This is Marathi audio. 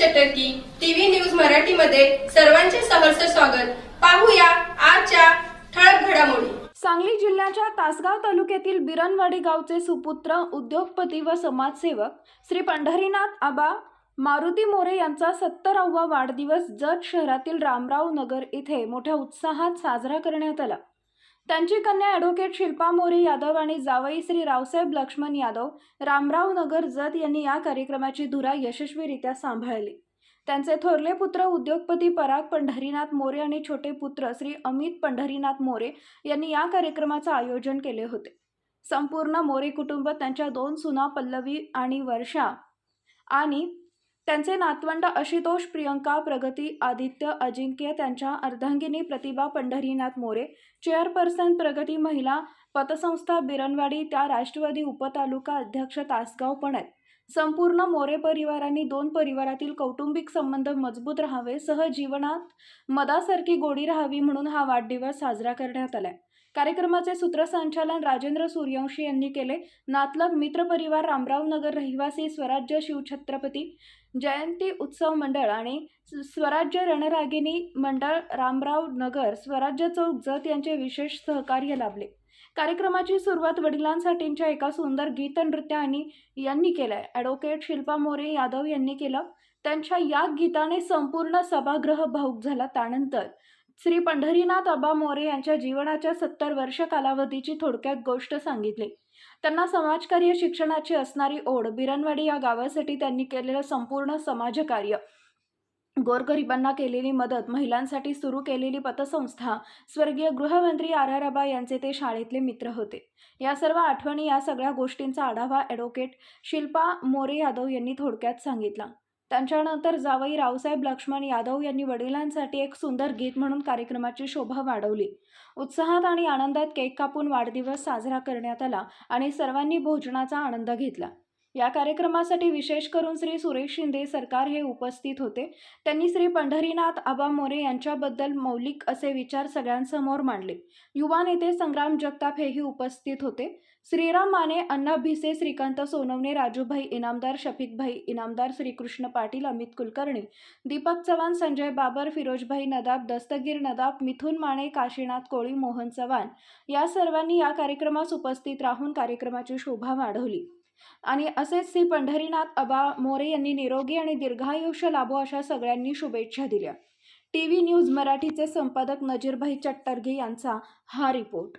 चटर्की टीव्ही न्यूज मराठीमध्ये सर्वांचे सहर्ष स्वागत. पाहूया आजच्या ठळक घडामोडी. सांगली जिल्ह्याच्या तासगाव तालुक्यातील बिरनवाडी गावचे सुपुत्र उद्योगपती व समाजसेवक श्री पंढरीनाथ आबा मारुती मोरे यांचा सत्तरावा वाढदिवस जत शहरातील रामराव नगर इथे मोठ्या उत्साहात साजरा करण्यात आला. त्यांची कन्या ॲडव्होकेट शिल्पा मोरे यादव आणि जावई श्री रावसाहेब लक्ष्मण यादव रामराव नगर जत यांनी या कार्यक्रमाची धुरा यशस्वीरित्या सांभाळली. त्यांचे थोरले पुत्र उद्योगपती पराग पंढरीनाथ मोरे आणि छोटे पुत्र श्री अमित पंढरीनाथ मोरे यांनी या कार्यक्रमाचं आयोजन केले होते. संपूर्ण मोरे कुटुंब त्यांच्या दोन सुना पल्लवी आणि वर्षा आणि त्यांचे नातवंड आशुतोष प्रियंका प्रगती आदित्य अजिंक्य त्यांच्या अर्धांगिनी प्रतिभा पंढरीनाथ मोरे चेअरपर्सन प्रगती महिला पतसंस्था बिरणवाडी त्या राष्ट्रवादी उपतालुका अध्यक्ष तासगाव पण आहेत. संपूर्ण मोरे परिवारांनी दोन परिवारातील कौटुंबिक संबंध मजबूत राहावे सहजीवनात मदासारखी गोडी राहावी म्हणून हा वाढदिवस साजरा करण्यात आलाय. कार्यक्रमाचे सूत्रसंचालन राजेंद्र सूर्यवंशी यांनी केले. नातलग मित्र परिवार रामराव नगर रहिवासी स्वराज्य शिवछत्रपती जयंती उत्सव मंडळ आणि स्वराज्य रणरागिणी मंडळ रामराव नगर स्वराज्य चौक जत यांचे विशेष सहकार्य लाभले. कार्यक्रमाची सुरुवात वडिलांसाठीच्या एका सुंदर गीत आणि यांनी केलंय ॲडव्होकेट शिल्पा मोरे यादव यांनी केलं. त्यांच्या या गीताने संपूर्ण सभागृह भाऊक झाला. त्यानंतर श्री पंढरीनाथ अबा मोरे यांच्या जीवनाच्या सत्तर वर्ष कालावधीची थोडक्यात गोष्ट सांगितली. त्यांना समाजकार्य शिक्षणाची असणारी ओढ बिरणवाडी या गावासाठी त्यांनी केलेलं संपूर्ण समाजकार्य. गोरगरिबांना केलेली मदत महिलांसाठी सुरू केलेली पतसंस्था स्वर्गीय गृहमंत्री आर आर आबा यांचे ते शाळेतले मित्र होते. या सर्व आठवणी या सगळ्या गोष्टींचा आढावा ॲडव्होकेट शिल्पा मोरे यादव यांनी थोडक्यात सांगितला. त्यांच्यानंतर जावई रावसाहेब लक्ष्मण यादव यांनी वडिलांसाठी एक सुंदर गीत म्हणून कार्यक्रमाची शोभा वाढवली. उत्साहात आणि आनंदात केक कापून वाढदिवस साजरा करण्यात आला आणि सर्वांनी भोजनाचा आनंद घेतला. या कार्यक्रमासाठी विशेष करून श्री सुरेश शिंदे सरकार हे उपस्थित होते. त्यांनी श्री पंढरीनाथ आबा मोरे यांच्याबद्दल मौलिक असे विचार सगळ्यांसमोर मांडले. युवा नेते संग्राम जगताप हेही उपस्थित होते. श्रीराम माने अण्णा भिसे श्रीकांत सोनवणे राजूभाई इनामदार शफिकभाई इनामदार श्रीकृष्ण पाटील अमित कुलकर्णी दीपक चव्हाण संजय बाबर फिरोजभाई नदाब दस्तगीर नदाब मिथुन माने काशीनाथ कोळी मोहन चव्हाण या सर्वांनी या कार्यक्रमास उपस्थित राहून कार्यक्रमाची शोभा वाढवली. आणि असेच श्री पंढरीनाथ अबा मोरे यांनी निरोगी आणि दीर्घायुष्य लाभो अशा सगळ्यांनी शुभेच्छा दिल्या. टी व्ही न्यूज मराठीचे संपादक नजीरभाई चट्टर्गे यांचा हा रिपोर्ट.